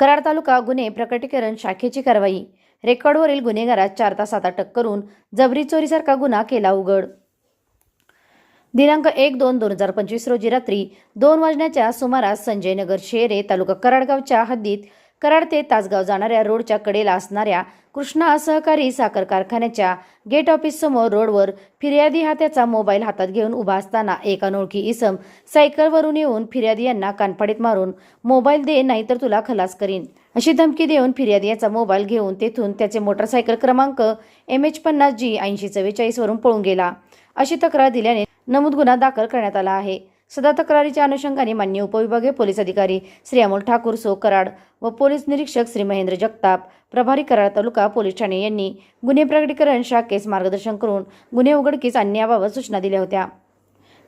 कराड तालुका गुन्हे प्रकटीकरण शाखेची कारवाई. रेकॉर्डवरील गुन्हेगारात चार तासात अटक करून जबरी चोरीसारखा गुन्हा केला उघड. दिनांक एक दोन दोन हजार पंचवीस रोजी रात्री दोन वाजण्याच्या सुमारास संजय नगर शेरे तालुका कराडगावच्या हद्दीत कराड ते तासगाव जाणाऱ्या रोडच्या कडेला असणाऱ्या कृष्णा सहकारी साखर कारखान्याच्या गेट ऑफिस समोर रोडवर फिर्यादी हा त्याचा मोबाईल हातात घेऊन उभा असताना एक अनोळखी इसम सायकलवरून येऊन फिर्यादी यांना कानफाडीत मारून मोबाईल दे नाहीतर तुला खलास करीन. अशी धमकी देऊन फिर्यादी याचा मोबाईल घेऊन तेथून त्याचे मोटरसायकल क्रमांक एम एच पन्नास जी ऐंशी चव्वेचाळीस वरून पळून गेला. अशी तक्रार दिल्याने नमूद गुन्हा दाखल करण्यात आला आहे. सदर तक्रारीच्या अनुषंगाने मान्य उपविभागीय पोलीस अधिकारी श्री अमोल ठाकूर सो कराड व पोलीस निरीक्षक श्री महेंद्र जगताप प्रभारी कराड तालुका पोलीस ठाणे यांनी गुन्हे प्रकटीकरण शाखेस मार्गदर्शन करून गुन्हे उघडकीस आणण्याबाबत सूचना दिल्या होत्या.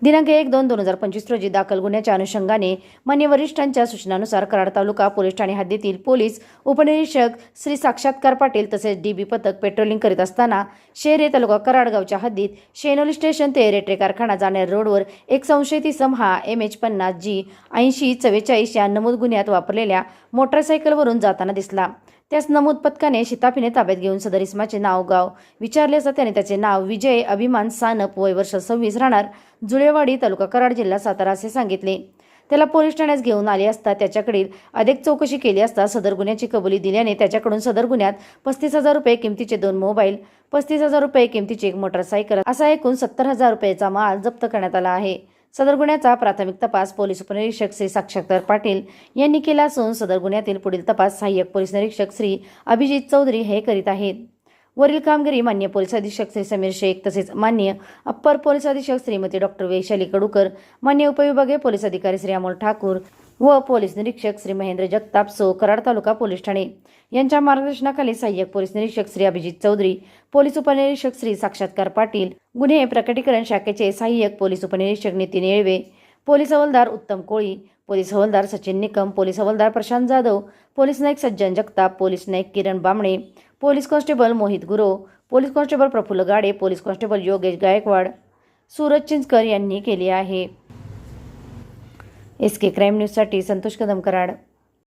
दिनांक एक दोन दोन हजार पंचवीस रोजी दाखल गुन्ह्याच्या अनुषंगाने मान्य वरिष्ठांच्या सूचनानुसार कराड तालुका पोलीस ठाणे हद्दीतील पोलीस उपनिरीक्षक श्री साक्षात्कार पाटील तसेच डीबी पथक पेट्रोलिंग करीत असताना शेरे तालुका कराडगावच्या हद्दीत शेनोली स्टेशन ते रेट्रे कारखाना जाणाऱ्या रोडवर एक संशयित इसम हा एम एच पन्नास जी ऐंशी चव्वेचाळीस या नमूद गुन्ह्यात वापरलेल्या मोटरसायकलवरून जाताना दिसला. त्याच नमूद पथकाने शिताफीने ताब्यात घेऊन सदर इसमाचे नाव गाव विचारले असता त्याने त्याचे नाव विजय अभिमान सानप वय वर्ष सव्वीस राहणार जुळेवाडी तालुका कराड जिल्हा सातारा असे सांगितले. त्याला पोलीस ठाण्यास घेऊन आले असता त्याच्याकडील अधिक चौकशी केली असता सदर गुन्ह्याची कबुली दिल्याने त्याच्याकडून सदर गुन्ह्यात पस्तीस हजार रुपये किमतीचे दोन मोबाईल पस्तीस हजार रुपये किमतीची एक मोटरसायकल असा एकूण सत्तर हजार रुपयेचा माल जप्त करण्यात आला आहे. सदर गुन्ह्याचा प्राथमिक तपास पोलीस उपनिरीक्षक श्री साक्षात्कार पाटील यांनी केला असून सदर गुन्ह्यातील पुढील तपास सहाय्यक पोलीस निरीक्षक श्री अभिजित चौधरी हे करीत आहेत. वरील कामगिरी मान्य पोलीस अधीक्षक श्री समीर शेख तसेच मान्य अप्पर पोलीस अधीक्षक श्रीमती डॉक्टर वैशाली कडूकर मान्य उपविभागीय पोलीस अधिकारी श्री अमोल ठाकूर व पोलीस निरीक्षक श्री महेंद्र जगताप सो कराड तालुका पोलीस ठाणे. यांच्या मार्गदर्शनाखाली सहाय्यक पोलीस निरीक्षक श्री अभिजित चौधरी पोलीस उपनिरीक्षक श्री साक्षात्कार पाटील गुन्हे प्रकटीकरण शाखेचे सहाय्यक पोलीस उपनिरीक्षक नितीन येळवे पोलीस हवालदार उत्तम कोळी पोलीस हवालदार सचिन निकम पोलीस हवालदार प्रशांत जाधव पोलीस नाईक Sajjan Jagtap police Naik Kiran Bamne police constable Mohit Guro police constable Praful Gade police constable Yogesh Gaikwad Suraj Chinchkar यांनी केली आहे. एस के क्राईम न्यूजसाठी संतोष कदम कराड